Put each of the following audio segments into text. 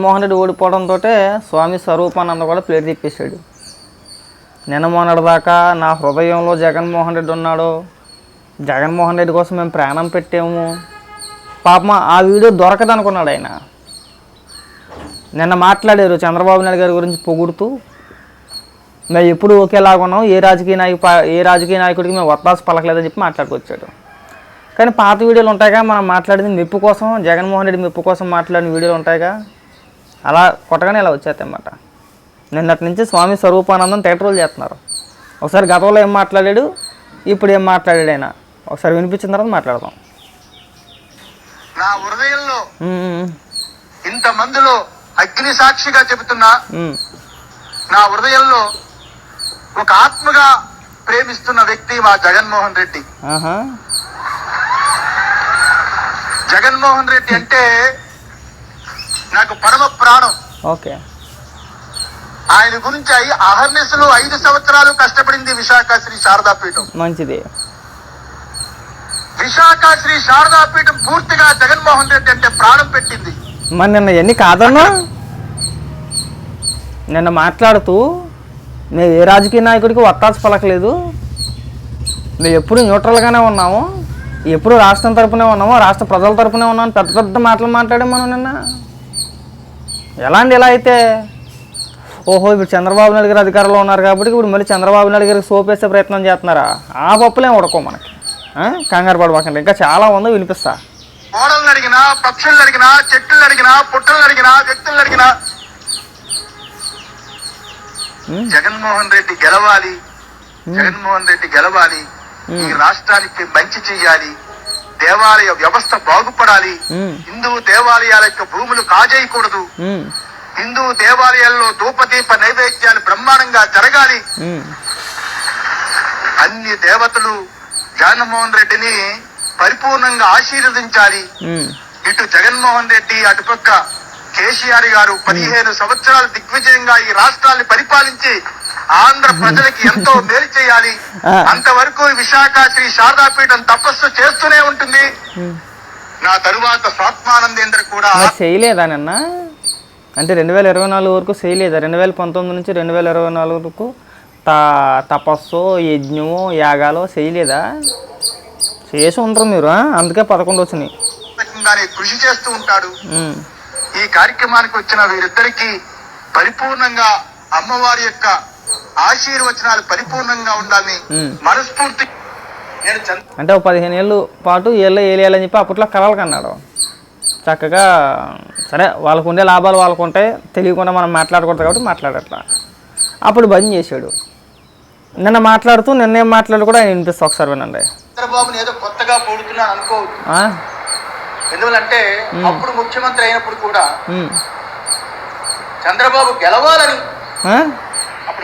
జగన్మోహన్ రెడ్డి ఓడిపోవడంతో స్వామి స్వరూపానంద కూడా ప్లేట్ తిప్పేశాడు. నిన్న మొన్నటి దాకా నా హృదయంలో జగన్మోహన్ రెడ్డి ఉన్నాడు. జగన్మోహన్ రెడ్డి కోసం మేము ప్రాణం పెట్టాము. పాపం ఆ వీడియో దొరకదనుకున్నాడు ఆయన. నిన్న మాట్లాడారు చంద్రబాబు నాయుడు గారి గురించి పొగుడుతూ మేము ఎప్పుడు ఒకేలాగా ఉన్నాం. ఏ రాజకీయ నాయకు ఏ రాజకీయ నాయకుడికి మేము వత్తాసు పలకలేదని చెప్పి మాట్లాడుకొచ్చాడు. కానీ పాత వీడియోలు ఉంటాయిగా మనం మాట్లాడింది మెప్పు కోసం జగన్మోహన్ రెడ్డి మెప్పు కోసం మాట్లాడిన వీడియోలు ఉంటాయిగా. అలా కొట్టగానే ఇలా వచ్చేస్తాయి అన్నమాట నిన్నటి నుంచి స్వామి స్వరూపానందం తెగట్రోల్ చేస్తున్నారు. ఒకసారి గతంలో ఏం మాట్లాడాడు? ఇప్పుడు ఏం మాట్లాడాడు ఆయన? ఒకసారి వినిపించిన తర్వాత మాట్లాడదాం. నా హృదయంలో ఉమ్, ఇంత మందిలో అగ్ని సాక్షిగా చెబుతున్నా. నా హృదయంలో ఒక ఆత్మగా ప్రేమిస్తున్న వ్యక్తి మా జగన్మోహన్ రెడ్డి. జగన్మోహన్ రెడ్డి అంటే నాకు పరమ ప్రాణం. ఓకే. ఆయన గురించి అహర్నిశలు ఐదు సంవత్సరాలు కష్టపడింది విశాఖ శ్రీ శారదాపీఠం. మంచిది. విశాఖ శ్రీ శారదాపీఠం పూర్తిగా జగన్మోహన్ రెడ్డి అంటే ప్రాణం పెట్టింది. మరి నిన్న ఎన్ని కాదన్నా? నిన్న మాట్లాడుతూ మేము ఏ రాజకీయ నాయకుడికి వత్తాసు పలకలేదు. మేము ఎప్పుడు న్యూట్రల్గానే ఉన్నాము. ఎప్పుడు రాష్ట్రం తరపునే ఉన్నాము రాష్ట్ర ప్రజల తరపునే ఉన్నాము పెద్ద పెద్ద మాటలు మాట్లాడాం మనం నిన్న. ఎలాంటి ఎలా అయితే? ఓహో ఇప్పుడు చంద్రబాబు నాయుడు గారు అధికారంలో ఉన్నారు కాబట్టి ఇప్పుడు మళ్ళీ చంద్రబాబు నాయుడు గారికి సోపేసే ప్రయత్నం చేస్తున్నారా? ఆ పప్పులేం ఉడకో మనకి? కంగారు పడబాకండి ఇంకా చాలా ఉందో వినిపిస్తా. ఓడలను అడిగినా పక్షులను అడిగినా చెట్లను అడిగినా పుట్టలను అడిగినా వ్యక్తులను అడిగినా. జగన్మోహన్ రెడ్డి గెలవాలి. జగన్మోహన్ రెడ్డి గెలవాలి. ఈ రాష్ట్రానికి మంచి చెయ్యాలి. దేవాలయ వ్యవస్థ బాగుపడాలి. హిందూ దేవాలయాల యొక్క భూములు కాజేయకూడదు. హిందూ దేవాలయాల్లో ధూపదీప నైవేద్యాలు బ్రహ్మాండంగా జరగాలి. అన్ని దేవతలు జగన్మోహన్ రెడ్డిని పరిపూర్ణంగా ఆశీర్వదించాలి. ఇటు జగన్మోహన్ రెడ్డి అటుపక్క కేసీఆర్ గారు పదిహేను సంవత్సరాలు దిగ్విజయంగా ఈ రాష్ట్రాన్ని పరిపాలించి ఆంధ్ర ప్రజలకి ఎంతో మేలు చేయాలి. అంతవరకు విశాఖ శ్రీ శారదాపీఠం తపస్సు చేస్తూనే ఉంటుంది ఉమ్. నా తరువాత స్వాత్మానందేంద్ర కూడా చేయలేదా నిన్న? అంటే రెండు వేల ఇరవై నాలుగు వరకు చేయలేదా? రెండు వేల పంతొమ్మిది నుంచి రెండు వేల ఇరవై నాలుగు వరకు తా తపస్సు యజ్ఞము యాగాలు చేయలేదా? చేసి ఉంటారు మీరు? అందుకే పదకొండు వచ్చినాయి. కృషి చేస్తూ ఉంటాడు. ఈ కార్యక్రమానికి వచ్చిన వీరిద్దరికి పరిపూర్ణంగా అమ్మవారి యొక్క ఆశీర్వచనాలు పరిపూర్ణంగా ఉండాలని. మనస్ఫూర్తి అంటే ఒక పదిహేను ఏళ్ళు పాటు ఏళ్ళు ఏలేయాలని చెప్పి అప్పట్లో కలలు కన్నాడు చక్కగా సరే వాళ్ళకు ఉండే లాభాలు వాళ్ళకు ఉంటాయి తెలియకుండా మనం మాట్లాడకూడదు కాబట్టి మాట్లాడట్లా. అప్పుడు బంద్ చేశాడు. నిన్న మాట్లాడుతూ నిన్నేం మాట్లాడు కూడా ఆయన వినిపిస్తా ఒకసారి వినండి. చంద్రబాబుని ఏదో కొత్తగా పొడుతున్నాను అనుకోవద్దు. ఆ? ఎందువలంటే అప్పుడు ముఖ్యమంత్రి అయినప్పుడు కూడా. చంద్రబాబు గెలవాలని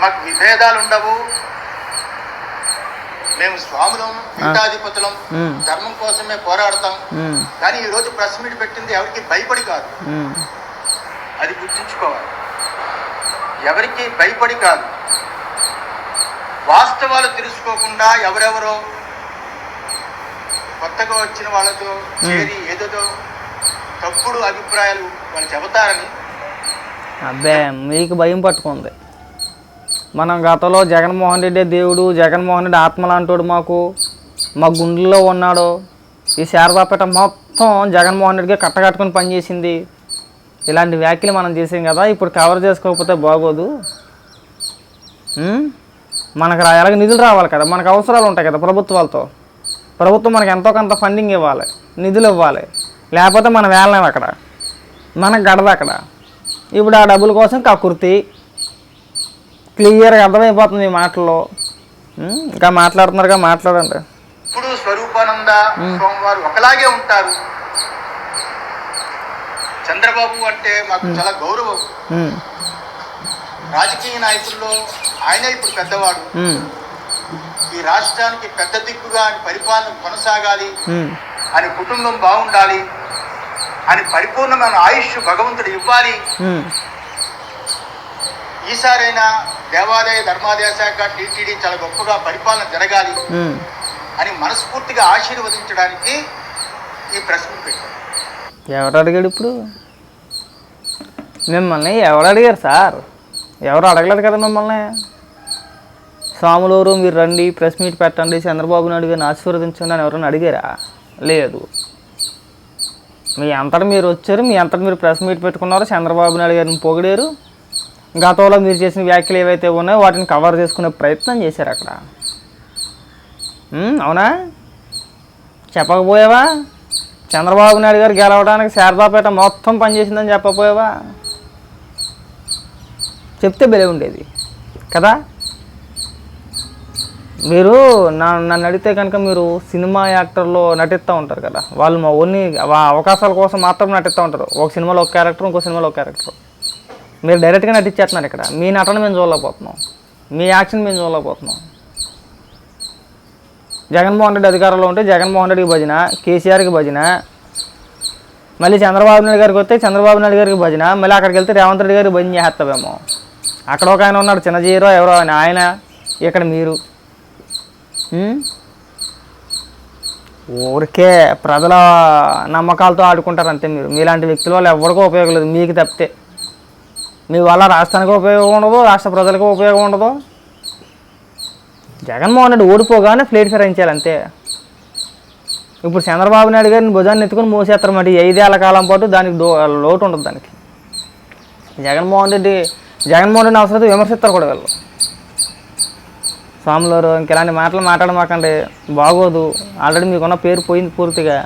మాకు విభేదాలు ఉండవు మేము స్వాములం పీఠాధిపతులం. ధర్మం కోసమే పోరాడతాం. కానీ ఈ రోజు ప్రెస్ మీట్ పెట్టింది ఎవరికి భయపడి కాదు. అది గుర్తుంచుకోవాలి. ఎవరికి భయపడి కాదు. వాస్తవాలు తెలుసుకోకుండా ఎవరెవరో కొత్తగా వచ్చిన వాళ్ళతో చేరి ఏదేదో తప్పుడు అభిప్రాయాలు వాళ్ళు చెబుతారని అబ్బే మీకు భయం పట్టుకుంది. మనం గతంలో జగన్మోహన్ రెడ్డి దేవుడు జగన్మోహన్ రెడ్డి ఆత్మ లాంటోడు మాకు. మా గుండెల్లో ఉన్నాడు. ఈ శారదాపేట మొత్తం జగన్మోహన్ రెడ్డికి కట్టకట్టుకుని పనిచేసింది. ఇలాంటి వ్యాఖ్యలు మనం చేసాం కదా ఇప్పుడు కవర్ చేసుకోకపోతే బాగోదు. మనకు ఎలాగ నిధులు రావాలి కదా మనకు అవసరాలు ఉంటాయి కదా ప్రభుత్వాలతో. ప్రభుత్వం మనకు ఎంతో కొంత ఫండింగ్ ఇవ్వాలి నిధులు ఇవ్వాలి. లేకపోతే మనం వెళ్ళలేము అక్కడ? మనకు గడదు అక్కడ. ఇప్పుడు ఆ డబ్బుల కోసం కకుర్తి క్లియర్గా అర్థమైపోతుంది ఈ మాటల్లో? ఇంకా మాట్లాడుతున్నారుగా మాట్లాడండి. ఇప్పుడు స్వరూపానంద స్వామివారు ఒకలాగే ఉంటారు. చంద్రబాబు అంటే మాకు చాలా గౌరవం. రాజకీయ నాయకుల్లో ఆయన ఇప్పుడు పెద్దవాడు. ఈ రాష్ట్రానికి పెద్ద దిక్కుగా ఆయన పరిపాలన కొనసాగాలి. అని కుటుంబం బాగుండాలి. అని పరిపూర్ణమైన ఆయుష్ భగవంతుడు ఇవ్వాలి. ఈసారైనా దేవాదాయ ధర్మాదాయ శాఖ టీటీడీ చాలా గొప్పగా పరిపాలన జరగాలి. అని మనస్ఫూర్తిగా ఆశీర్వదించడానికి ఈ ప్రశ్న పెట్టారు ఎవరు అడిగాడు ఇప్పుడు? మిమ్మల్ని ఎవరు అడిగారు సార్? ఎవరు అడగలేదు కదా మిమ్మల్ని? స్వాములూరు మీరు రండి ప్రెస్ మీట్ పెట్టండి చంద్రబాబు నాయుడు గారిని ఆశీర్వదించండి అని ఎవరైనా అడిగారా? లేదు. మీ అంతటా మీరు వచ్చారు మీ అంతటా మీరు ప్రెస్ మీట్ పెట్టుకున్నారు చంద్రబాబు నాయుడు గారిని పొగిడారు. గతంలో మీరు చేసిన వ్యాఖ్యలు ఏవైతే ఉన్నాయో వాటిని కవర్ చేసుకునే ప్రయత్నం చేశారు అక్కడ. అవునా? చెప్పకపోయావా? చంద్రబాబు నాయుడు గారు గెలవడానికి శారదాపేట మొత్తం పనిచేసిందని చెప్పకపోయావా? చెప్తే బెలే ఉండేది కదా? మీరు నా నన్ను అడిగితే కనుక మీరు సినిమా యాక్టర్లో నటిస్తూ ఉంటారు కదా వాళ్ళు మా ఓన్లీ అవకాశాల కోసం మాత్రం నటిస్తూ ఉంటారు. ఒక సినిమాలో ఒక క్యారెక్టర్ ఇంకో సినిమాలో ఒక క్యారెక్టర్. మీరు డైరెక్ట్గా నటించేస్తున్నారు ఇక్కడ. మీ నటన మేము చూడలేకపోతున్నాం. మీ యాక్షన్ మేము చూడలేకపోతున్నాం. జగన్మోహన్ రెడ్డి అధికారంలో ఉంటే జగన్మోహన్ రెడ్డికి భజన కేసీఆర్కి భజన మళ్ళీ చంద్రబాబు నాయుడు గారికి వస్తే చంద్రబాబు నాయుడు గారికి భజన మళ్ళీ అక్కడికి వెళ్తే రేవంత్ రెడ్డి గారికి భజన చేస్తామేమో అక్కడ ఒక ఆయన ఉన్నాడు చిన్న జీరో ఎవరో ఆయన ఆయన ఇక్కడ మీరు. ఊరికే ప్రజల నమ్మకాలతో ఆడుకుంటారు అంతే మీరు. మీలాంటి వ్యక్తుల వల్ల ఎవరికీ ఉపయోగం లేదు. మీకు తప్పితే. మీ వల్ల రాష్ట్రానికి ఉపయోగం ఉండదు రాష్ట్ర ప్రజలకు ఉపయోగం ఉండదు. జగన్మోహన్ రెడ్డి ఓడిపోగానే ప్లేట్ ఫిరాయించాలి అంతే. ఇప్పుడు చంద్రబాబు నాయుడు గారిని భుజాన్ని ఎత్తుకుని మోసేస్తారు మరి ఐదేళ్ళ కాలం పాటు దానికి దో లోటు ఉండదు దానికి. జగన్మోహన్ రెడ్డి జగన్మోహన్ రెడ్డి అవసరం విమర్శిస్తారు కూడా వీళ్ళు. స్వాములారు ఇంక ఇలాంటి మాటలు మాట్లాడమాకండి. బాగోదు. ఆల్రెడీ మీకున్న పేరు పోయింది పూర్తిగా.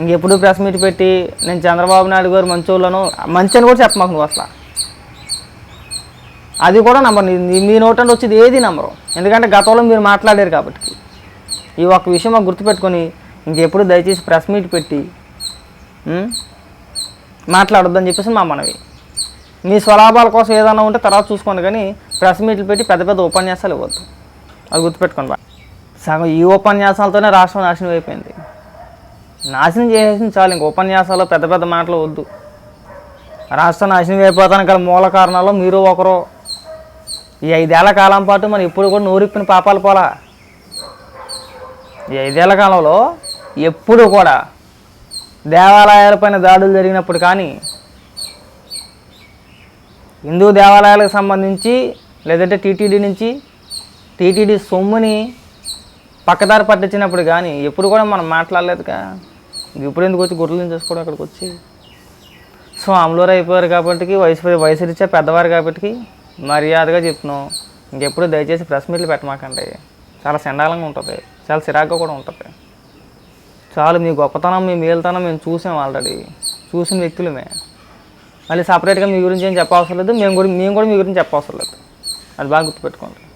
ఇంకెప్పుడు ప్రెస్ మీట్ పెట్టి నేను చంద్రబాబు నాయుడు గారు మంచోళ్ళను మంచి అని కూడా చెప్పమాకు నువ్వు అసలు. అది కూడా నంబర్ మీ నోటండి వచ్చేది ఏది నంబరు ఎందుకంటే గతంలో మీరు మాట్లాడారు కాబట్టి. ఈ ఒక్క విషయం మాకు గుర్తుపెట్టుకొని ఇంకెప్పుడు దయచేసి ప్రెస్ మీట్ పెట్టి మాట్లాడొద్దని చెప్పేసి మా మనవి. మీ స్వలాభాల కోసం ఏదైనా ఉంటే తర్వాత చూసుకోండి కానీ ప్రెస్ మీట్లు పెట్టి పెద్ద పెద్ద ఉపన్యాసాలు ఇవ్వద్దు. అది గుర్తుపెట్టుకోండి సగం ఈ ఉపన్యాసాలతోనే రాష్ట్రం నాశనం అయిపోయింది. నాశనం చేసేసింది చాలు. ఇంక ఉపన్యాసాలు పెద్ద పెద్ద మాటలు వద్దు. రాష్ట్రం నాశనం అయిపోతానికి గల మూల కారణాలు మీరు ఒకరు ఈ ఐదేళ్ళ కాలం పాటు మనం ఎప్పుడు కూడా నూరిప్పిన పాపాలు పోలా. ఈ ఐదేళ్ళ కాలంలో ఎప్పుడు కూడా దేవాలయాలపైన దాడులు జరిగినప్పుడు కానీ హిందూ దేవాలయాలకు సంబంధించి లేదంటే టీటీడీ నుంచి టీటీడీ సొమ్ముని పక్కదారి పట్టించినప్పుడు కానీ ఎప్పుడు కూడా మనం మాట్లాడలేదుగా. ఇప్పుడు ఎందుకు వచ్చి గుర్రెలు చేసుకోవడం అక్కడికి వచ్చి? సో అమలూరు అయిపోయారు కాబట్టి వయసు వయసు రీత్యా పెద్దవారు కాబట్టి మర్యాదగా చెప్తున్నాం ఇంకెప్పుడు దయచేసి ప్రెస్ మీట్లు పెట్టమాకండి. చాలా సెండాలంగా ఉంటుంది. చాలా చిరాగ్గా కూడా ఉంటుంది. చాలు మీ గొప్పతనం మీ మేలుతనం మేము చూసాం ఆల్రెడీ. చూసిన వ్యక్తులమే. మళ్ళీ సపరేట్గా మీ గురించి ఏం చెప్పవసరం లేదు. మేము కూడా మేము కూడా మీ గురించి చెప్పవసరం లేదు. అది బాగా గుర్తుపెట్టుకోండి.